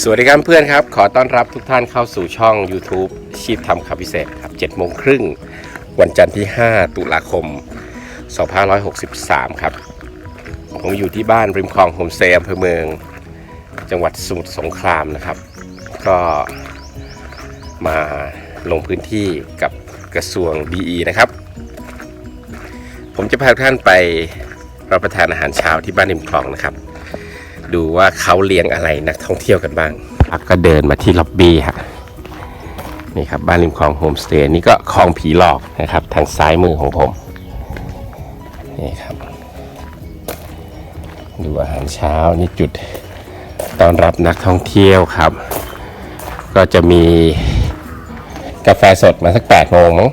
สวัสดีครับเพื่อนครับ ขอต้อนรับทุกท่านเข้าสู่ช่อง YouTube ชีพทำคำพิเศษครับ7โมงครึ่งวันจันทร์ที่ 5 ตุลาคม 2563 ครับ ผมอยู่ที่บ้านริมคลองโฮมเตย์อำเภอเมือง จังหวัดสมุทรสงครามนะครับ ก็มาลงพื้นที่กับกระทรวง DE นะครับ ผมจะพาท่านไปรับประทานอาหารเช้าที่บ้านริมคลองนะครับ ดูว่าเขาเลี้ยงอะไรนักท่องเที่ยวกันบ้างครับก็เดินมาที่ล็อบบี้ฮะนี่ครับบ้านริมคลองโฮมสเตย์นี่ก็คลองผีหลอกนะครับ ทางซ้ายมือของผมนี่ครับ ดูอาหารเช้านี่จุดต้อนรับนักท่องเที่ยวครับ ก็จะมีกาแฟสดมาสัก8โมงมั้ง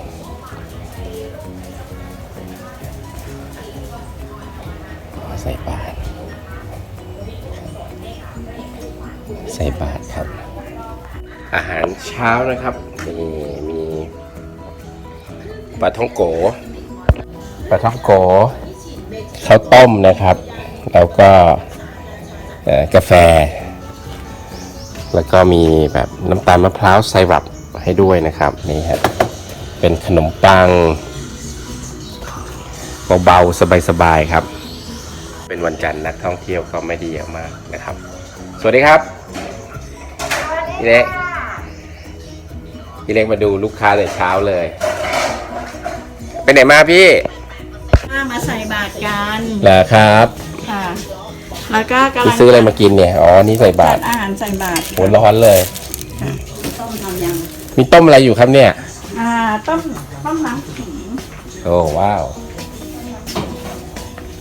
ช้านะครับมีมีปลาท่องโกปลาท่องโกข้าวต้มนะครับ แล้วก็เอ่อกาแฟ แล้วก็มีแบบน้ำตาลมะพร้าวไซรัปให้ด้วยนะครับนี่ฮะเป็นขนมปังเบาๆสบายๆครับ เป็นวันจันทร์นักท่องเที่ยวก็ไม่ได้เยอะมากนะครับ สวัสดีครับพี่เล็ก พี่เล็กมาดูลูกค้าแต่เช้าเลยไปไหนมาพี่ข้ามาใส่บาตรกันเหรอครับ ค่ะ แล้วก็กำพี่ลังซื้ออะไรมากินเนี่ย อ๋อ นี่ใส่บาจัตดรอาหารใส่บาตรโหร้อนเลย ต้มทำยังมีต้มอะไรอยู่ครับเนี่ย อ่าต้มต้มน้ำขิงโอ้ว้าว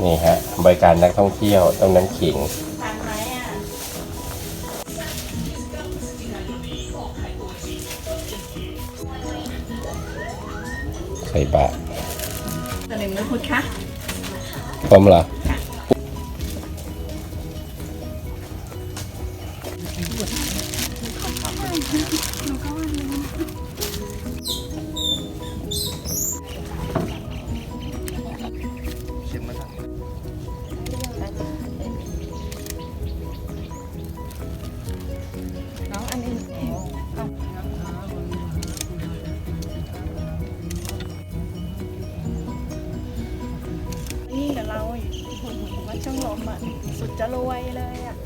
นี่ฮะบริการนักท่องเที่ยวต้มน้ำขิง ใส่บาตรตะลึงไม่พูดคะต้มเหรอ ช่องลมอะสุดจะรวยเลยอะ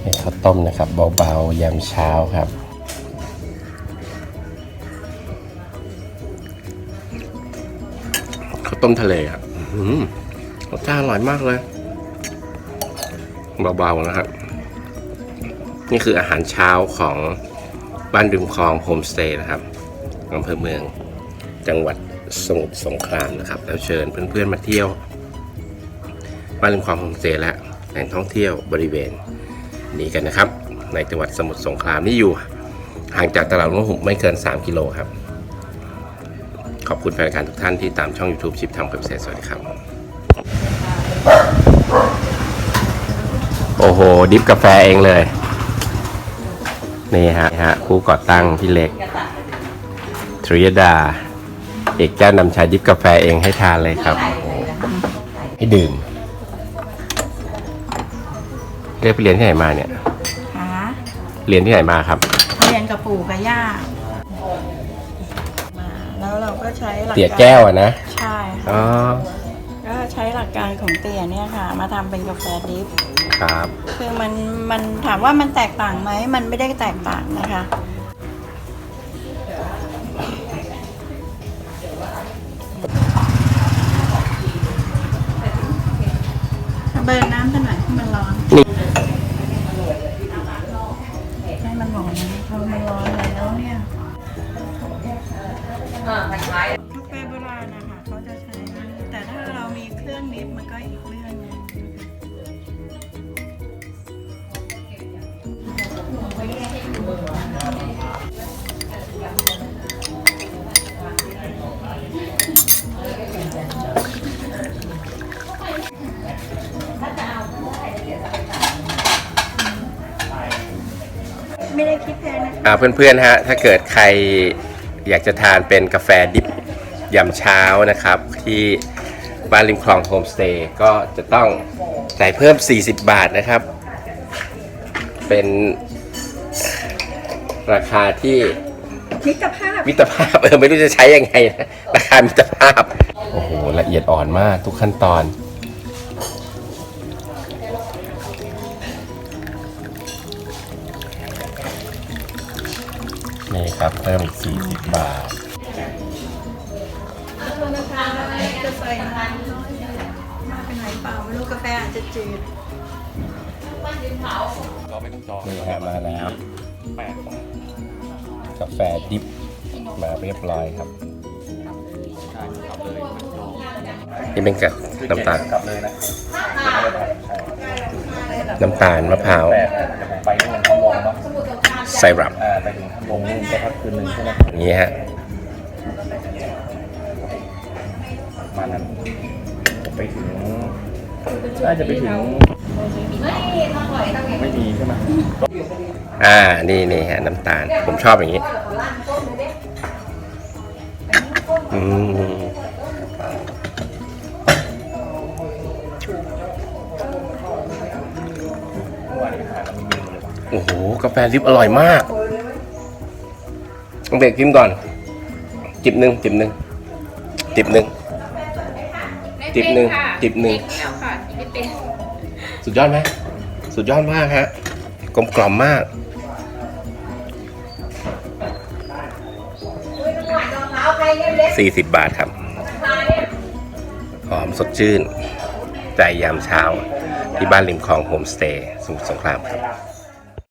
เป็นข้าวต้มนะครับเบาๆยามเช้าครับข้าวต้มทะเลอื้อหือรสชาติอร่อยมากเลยเบาๆนะครับ นี่คืออาหารเช้าของบ้านริมคลองโฮมสเตย์นะครับอำเภอเมืองจังหวัดสมุทรสงครามนะครับ แล้วเชิญเพื่อนๆมาเที่ยว บ้านริมคลองโฮมสเตย์และแหล่งท่องเที่ยวบริเวณนี้กันนะครับ ในจังหวัดสมุทรสงครามนี่อยู่ ห่างจากตลาดลวงหุบไม่เกิน 3 กิโลครับ ขอบคุณแฟนรายการทุกท่านที่ตามช่อง YouTube ชิปทำกับเศษสวัสดีครับ โอ้โห ดิฟกาแฟเองเลย นี่ฮะฮะผู้ก่อตั้งพี่เล็กทริยดา เอกเจ้านำชาดิฟกาแฟเองให้ทานเลยครับ ให้ดื่ม เรียกไปเรียนที่ไหนมาเนี่ย หาเรียนที่ไหนมาครับ เรียนกับปู่กับย่ามาแล้วเราก็ใช้หลักเตี๋ยการแก้วอะนะ ใช่ค่ะอ๋อก็ใช้หลักการของเตี๋ยเนี่ยค่ะ มาทำเป็นกาแฟดริฟ ครับ คือมันมันถามว่ามันแตกต่างไหม มันไม่ได้แตกต่างนะคะ เบิร์นน้ำกันหน่อยให้มันร้อนนี่ ไม่ได้คิดแพงนะอ่าเพื่อนๆฮะถ้าเกิดใครอยากจะทานเป็นกาแฟดิบยามเช้านะครับ ที่บ้านริมคลองโฮมสเตย์ก็จะต้องจ่ายเพิ่ม 40 บาทนะครับไปเป็นราคาที่มิตรภาพมิตรภาพเออไม่รู้จะใช้ยังไงนะราคามิตรภาพ โอ้โห ละเอียดอ่อนมากทุกขั้นตอน นี่ครับเพิ่มอีก 40 บาทขอโทษนะคะจะใส่น้ำน้อยมากไปหน่อยเปล่า ไม่รู้กาแฟอาจจะจืดนี่ฮะมาแล้วกาแฟดิฟมาเรียบร้อยครับนี่เป็นกับน้ำตาลกลับเลยนะน้ำตาลมะพร้าวแต่แต่ผมไปนู่นชั่วโมงเนาะ ไซรัปอ่าไปถึงชั่วโมงนู่นก็พักคืนหนึ่งใช่ไหมอย่างนี้ฮะประมาณนั้นผมไปถึงน่าจะไปถึง ไม่มีใช่ไหมอ่า นี่นี่ฮะน้ำตาล ผมชอบอย่างนี้ อืม กาแฟลิปอร่อยมากต้องเบรกกินก่อน จิบหนึ่งจิบหนึ่งจิบหนึ่งจิบหนึ่งจิบหนึ่งสุดยอดไหมสุดยอดมากฮะกลมกล่อมมากสี่สิบบาทครับหอมสดชื่น ใจยามเช้า ที่บ้านริมคลองโฮมสเตย์สมุทรสงครามครับ